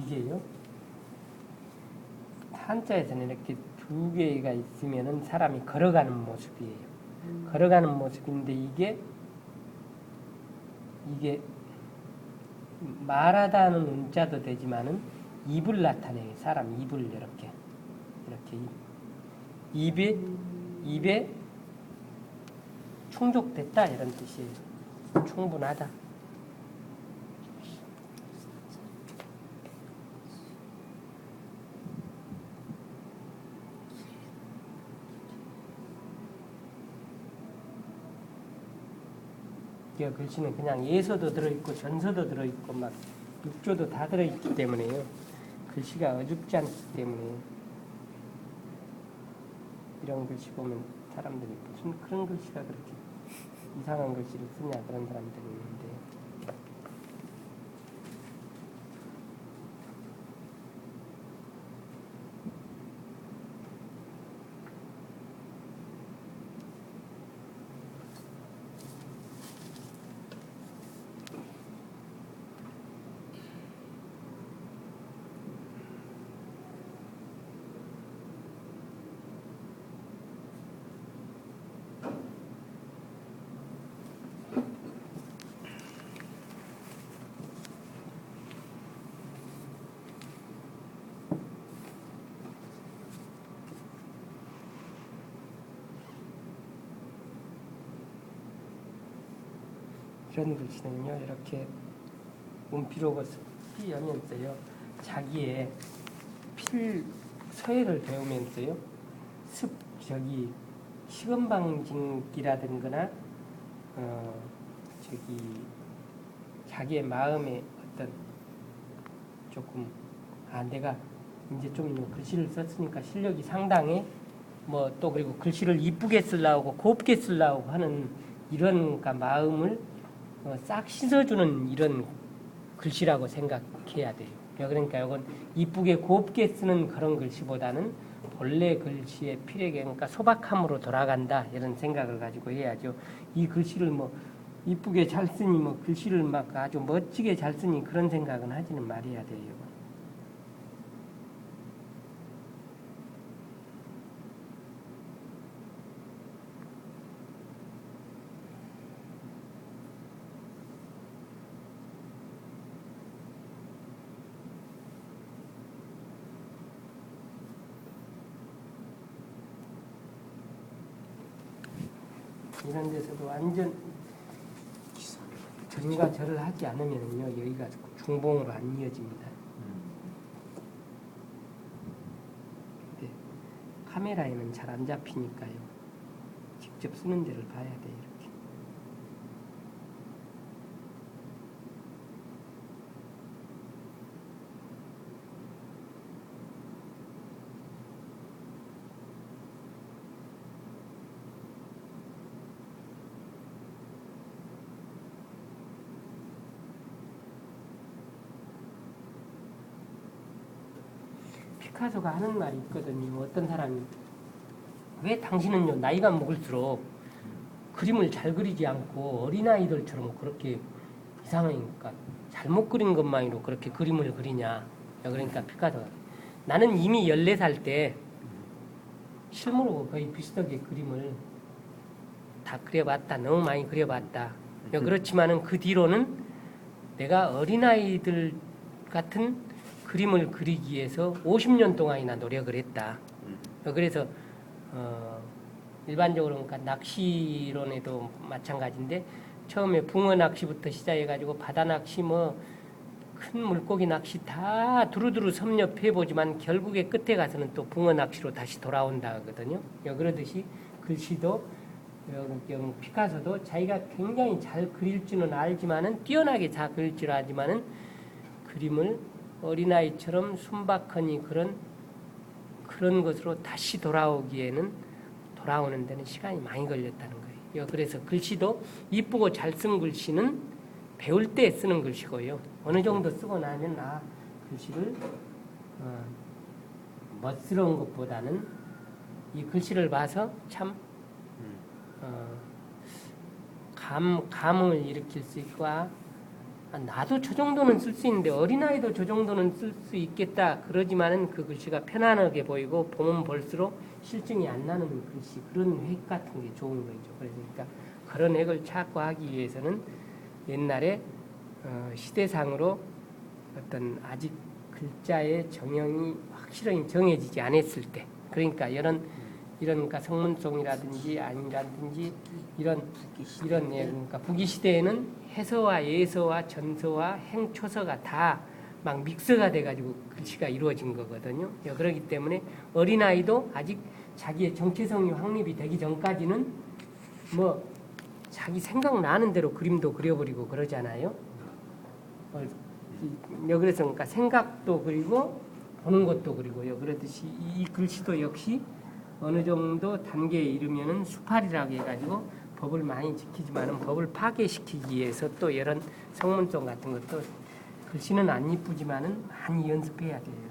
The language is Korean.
이게요. 한자에서는 이렇게 두 개가 있으면은 사람이 걸어가는 모습이에요. 걸어가는 모습인데 이게 이게 말하다는 운자도 되지만은 입을 나타내요. 사람 입을 이렇게 이렇게 입. 입에 입에 충족됐다 이런 뜻이에요. 충분하다. 이 글씨는 그냥 예서도 들어있고 전서도 들어있고 막 육조도 다 들어있기 때문에요. 글씨가 어줍지 않기 때문에 이런 글씨 보면 사람들이 무슨 그런 글씨가 그렇게 이상한 글씨를 쓰냐 그런 사람들이 있는데 이런 글씨는요 이렇게 습히 하면서요 자기의 필 서예를 배우면서요 습 저기 시건방진기라든가나 어 저기 자기의 마음의 어떤 조금 아 내가 이제 좀 글씨를 썼으니까 실력이 상당해. 뭐 또 그리고 글씨를 이쁘게 쓰려고 곱게 쓰려고 하는 이런 그러니까 마음을 어, 싹 씻어주는 이런 글씨라고 생각해야 돼요. 그러니까 이건 이쁘게 곱게 쓰는 그런 글씨보다는 본래 글씨의 필에게 그러니까 소박함으로 돌아간다 이런 생각을 가지고 해야죠. 이 글씨를 뭐 이쁘게 잘 쓰니 뭐 글씨를 막 아주 멋지게 잘 쓰니 그런 생각은 하지는 말해야 돼요. 이런 데서도 완전 전과 절을 하지 않으면요 여기가 중봉으로 안 이어집니다. 근데 카메라에는 잘 안 잡히니까요. 직접 쓰는 데를 봐야 돼요. 피카소가 하는 말이 있거든요. 어떤 사람이 왜 당신은요 나이가 먹을수록 그림을 잘 그리지 않고 어린아이들처럼 그렇게 이상하니까 잘못 그린 것만으로 그렇게 그림을 그리냐. 그러니까 피카소가 나는 이미 14살 때 실물하고 거의 비슷하게 그림을 다 그려봤다. 너무 많이 그려봤다. 그렇지만은 그 뒤로는 내가 어린아이들 같은 그림을 그리기 위해서 50년 동안이나 노력을 했다. 그래서 어, 일반적으로 그러니까 낚시론에도 마찬가지인데 처음에 붕어 낚시부터 시작해가지고 바다 낚시 뭐 큰 물고기 낚시 다 두루두루 섭렵해 보지만 결국에 끝에 가서는 또 붕어 낚시로 다시 돌아온다 하거든요. 그러듯이 글씨도 영 피카소도 자기가 굉장히 잘 그릴 줄은 알지만은 뛰어나게 잘 그릴 줄 알지만은 그림을 어린아이처럼 순박하니 그런 그런 것으로 다시 돌아오기에는 돌아오는 데는 시간이 많이 걸렸다는 거예요. 그래서 글씨도 이쁘고 잘 쓴 글씨는 배울 때 쓰는 글씨고요. 어느 정도 쓰고 나면 아 글씨를 어, 멋스러운 것보다는 이 글씨를 봐서 참 어, 감 감을 일으킬 수 있고 나도 저 정도는 쓸 수 있는데 어린아이도 저 정도는 쓸 수 있겠다 그러지만은 그 글씨가 편안하게 보이고 보면 볼수록 실증이 안 나는 글씨 그런 획 같은 게 좋은 거죠. 그러니까 그런 획을 찾고 하기 위해서는 옛날에 어, 시대상으로 어떤 아직 글자의 정형이 확실하게 정해지지 않았을 때 그러니까 이런 이런 그러니까 성문송이라든지 아니라든지 이런 이런 예, 그러니까 부기 시대에는 해서와 예서와 전서와 행초서가 다 막 믹스가 돼가지고 글씨가 이루어진 거거든요. 예, 그렇기 때문에 어린 아이도 아직 자기의 정체성이 확립이 되기 전까지는 뭐 자기 생각 나는 대로 그림도 그려버리고 그러잖아요. 어, 그래서 그러니까 생각도 그리고 보는 것도 그리고요. 그렇듯이 이 글씨도 역시 어느 정도 단계에 이르면은 수팔이라고 해가지고 법을 많이 지키지만은 법을 파괴시키기 위해서 또 이런 성문송 같은 것도 글씨는 안 이쁘지만은 많이 연습해야 돼요.